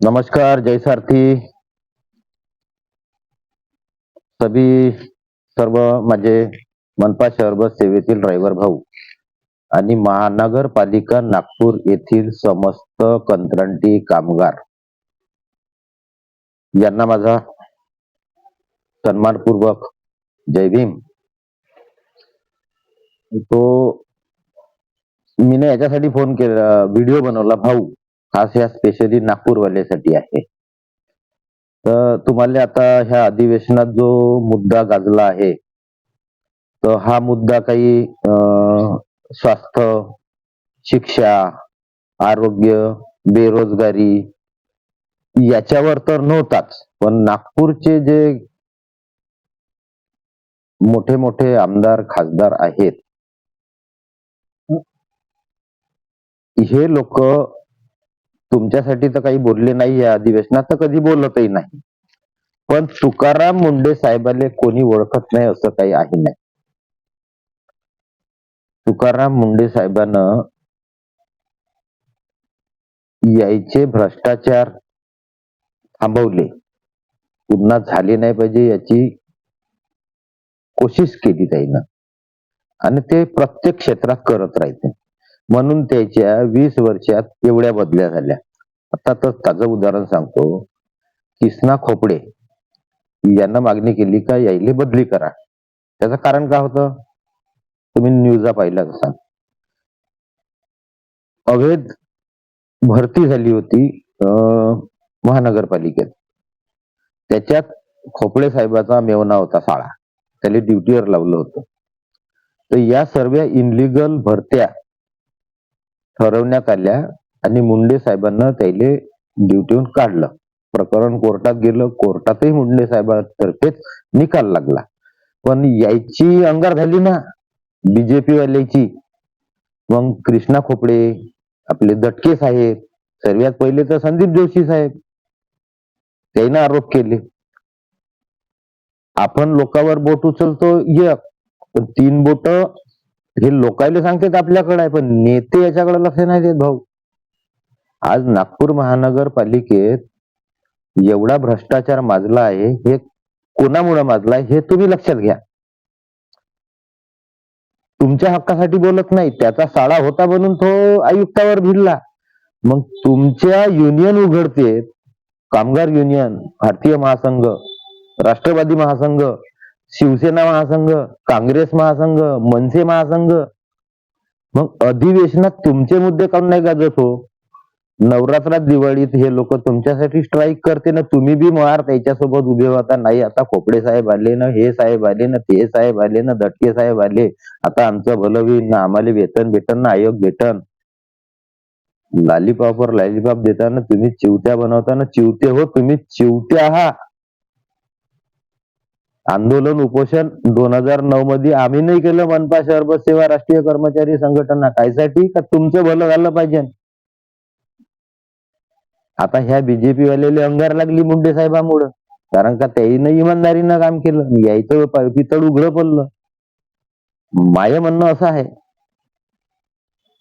नमस्कार जय सारथी. सभी सर्व माझे मनपा शहर बस सेवेतील ड्रायव्हर भाऊ आणि महानगरपालिका नागपूर येथील समस्त कंत्राटी कामगार. यांना माझा सन्मानपूर्वक जय भीम. तो मी याच्यासाठी फोन केला व्हिडिओ बनवला भाऊ. खास ह्या स्पेशली नागपूरवाल्यासाठी आहे. तर तुम्हाला आता ह्या अधिवेशनात जो मुद्दा गाजला आहे तर हा मुद्दा काही स्वास्थ्य शिक्षा आरोग्य बेरोजगारी याच्यावर तर नव्हताच पण नागपूरचे जे मोठे मोठे आमदार खासदार आहेत हे लोक तुमच्यासाठी तर काही बोलले नाही या अधिवेशनात तर कधी बोलतही नाही. पण तुकाराम मुंडे साहेबाले कोणी ओळखत नाही असं काही आहे नाही. तुकाराम मुंडे साहेबानं यायचे भ्रष्टाचार थांबवले. पुन्हा झाले नाही पाहिजे याची कोशिश केली त्यानं. आणि ते प्रत्येक क्षेत्रात करत राहते. म्हणून त्याच्या वीस वर्षात एवढ्या बदल्या झाल्या. आता तर ताजं उदाहरण सांगतो. किसना खोपडे यांना मागणी केली का यायले बदली करा. त्याचं कारण काय होतं? तुम्ही न्यूजा पाहिला असाल. अवैध भरती झाली होती अं, महानगरपालिकेत. त्याच्यात खोपडे साहेबाचा मेवना होता साळा त्याला ड्युटीवर लावलं होतं. तर या सर्व इनलिगल भरत्या ठरवण्यात आल्या आणि मुंडे साहेबांना त्याले ड्युटीहून काढलं. प्रकरण कोर्टात गेलं कोर्टातही मुंडे साहेबांतर्फेच निकाल लागला. पण यायची अंगार झाली ना बीजेपी वाल्याची. मग कृष्णा खोपडे आपले दटके साहेब सर्वात पहिले तर संदीप जोशी साहेब त्यांना आरोप केले. आपण लोकांवर बोट उचलतो एक पण तीन बोट हे लोकायला सांगतात आपल्याकडे आहे पण नेते याच्याकडे लक्ष नाही देत भाऊ. आज नागपूर महानगरपालिकेत एवढा भ्रष्टाचार माजला आहे हे कोणामुळे माजला आहे हे तुम्ही लक्षात घ्या. तुमच्या हक्कासाठी बोलत नाही त्याचा साळा होता म्हणून तो आयुक्तावर भिडला. मग तुमच्या युनियन उघडते कामगार युनियन भारतीय महासंघ राष्ट्रवादी महासंघ शिवसेना महासंघ काँग्रेस महासंघ मनसे महासंघ. मग अधिवेशनात तुमचे मुद्दे काऊन नाही गाजत हो? नवरात्रात दिवाळीत हे लोक तुमच्यासाठी स्ट्राईक करते ना तुम्ही बी मार त्याच्यासोबत उभे होता नाही आता खोपडे साहेब आले ना हे साहेब आले ना ते साहेब आले ना दटके साहेब आले. आता आमचं भलं होईल ना आम्हाला वेतन भेटन ना आयोग भेटन. लालीपापवर लालीपाप देताना तुम्ही चिवत्या बनवताना चिवते हो तुम्ही चिवत्या आहात आंदोलन उपोषण दोन हजार नऊ मध्ये आम्ही नाही केलं मनपा शहर बस सेवा राष्ट्रीय कर्मचारी संघटना. कायसाठी का तुमचं भलं झालं पाहिजे? आता ह्या बीजेपी वालेले अंगार लागली मुंडे साहेबामुळं. कारण का त्याईनं इमानदारीनं काम केलं. यायचं पितळ उघडं पडलं. माय म्हणणं असं आहे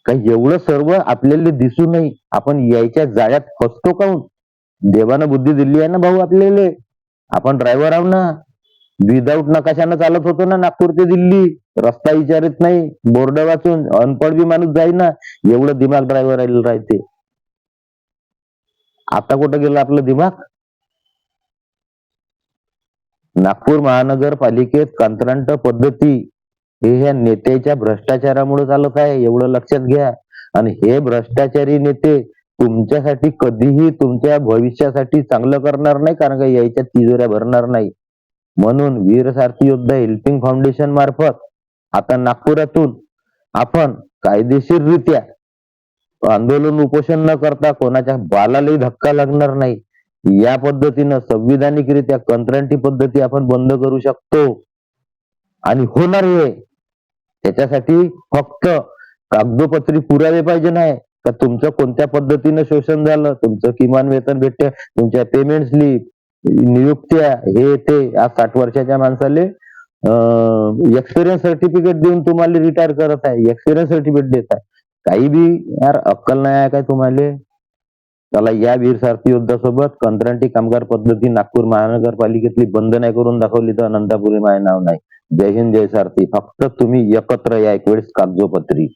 का एवढं सर्व आपल्याला दिसू नाही. आपण यायच्या जाळ्यात फसतो काऊन देवानं बुद्धी दिली आहे ना भाऊ आपल्याला? आपण ड्रायव्हर आहो ना? विदाऊट नकाशानं चालत होतो ना नागपूर ते दिल्ली रस्ता विचारत नाही बोर्ड वाचून अनपड बी माणूस जाई ना एवढं दिमाग ड्रायव्हर राहते. आता कुठं गेलं आपलं दिमाग? नागपूर महानगरपालिकेत कंत्राट पद्धती हे ह्या नेत्याच्या भ्रष्टाचारामुळे चालत आहे एवढं लक्षात घ्या. आणि हे भ्रष्टाचारी नेते तुमच्यासाठी कधीही तुमच्या भविष्यासाठी चांगलं करणार नाही कारण का यायच्या तिजोऱ्या भरणार नाही. म्हणून वीर सारथी योद्धा हेल्पिंग फाउंडेशन मार्फत आता नागपुरातून आपण कायदेशीररित्या आंदोलन उपोषण न करता कोणाच्या बालालाही धक्का लागणार नाही. या पद्धतीनं संविधानिकरित्या कंत्राटी पद्धती आपण बंद करू शकतो. आणि होणार हे. त्याच्यासाठी फक्त कागदोपत्री पुरावे पाहिजे नाही. का तुमचं कोणत्या पद्धतीनं शोषण झालं? तुमचं किमान वेतन भेटते. तुमच्या पेमेंट स्लिप नियुक्त्या हे ते आज साठ वर्षाच्या माणसाले एक्सपिरियन्स सर्टिफिकेट देऊन तुम्हाला रिटायर करत आहे. एक्सपिरियन्स सर्टिफिकेट देत आहे. काही बी यार अक्कल नाही आहे काय तुम्हाला? त्याला या वीर सारथी योद्धासोबत कंत्राटी कामगार पद्धती नागपूर महानगरपालिकेतली बंद नाही करून दाखवली तर अनंतापुरी माय नाव नाही. जय हिंद जय सारथी. फक्त तुम्ही एकत्र या एक वेळेस कागजोपत्री.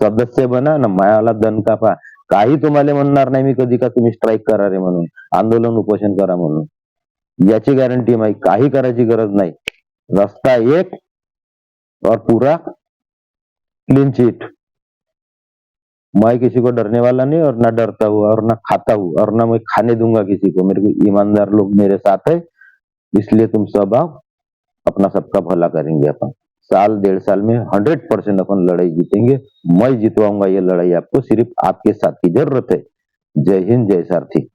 सदस्य बना ना मायाला दन कापा. काही तुम्हाला म्हणणार नाही मी कधी का तुम्ही स्ट्राईक करा रे म्हणून. आंदोलन उपोषण करा म्हणून. याची गॅरंटी माही काही करायची गरज नाही. रस्ता एक और पूरा क्लीन चिट मैं किसी को डरने वाला नहीं और ना डरता हूँ और ना खाता हूँ और ना मैं खाने दूँगा किसी को। मेरे को ईमानदार लोग मेरे साथ है, इसलिए तुम सब आओ, अपना सबका भला करेंगे अपन। साल, डेढ़ साल में हंड्रेड परसेंट अपन लड़ाई जीतेंगे। मैं जीतवाऊँगा ये लड़ाई आपको सिर्फ़ आपके साथ की ज़रूरत है। जय हिंद, जय सारथी।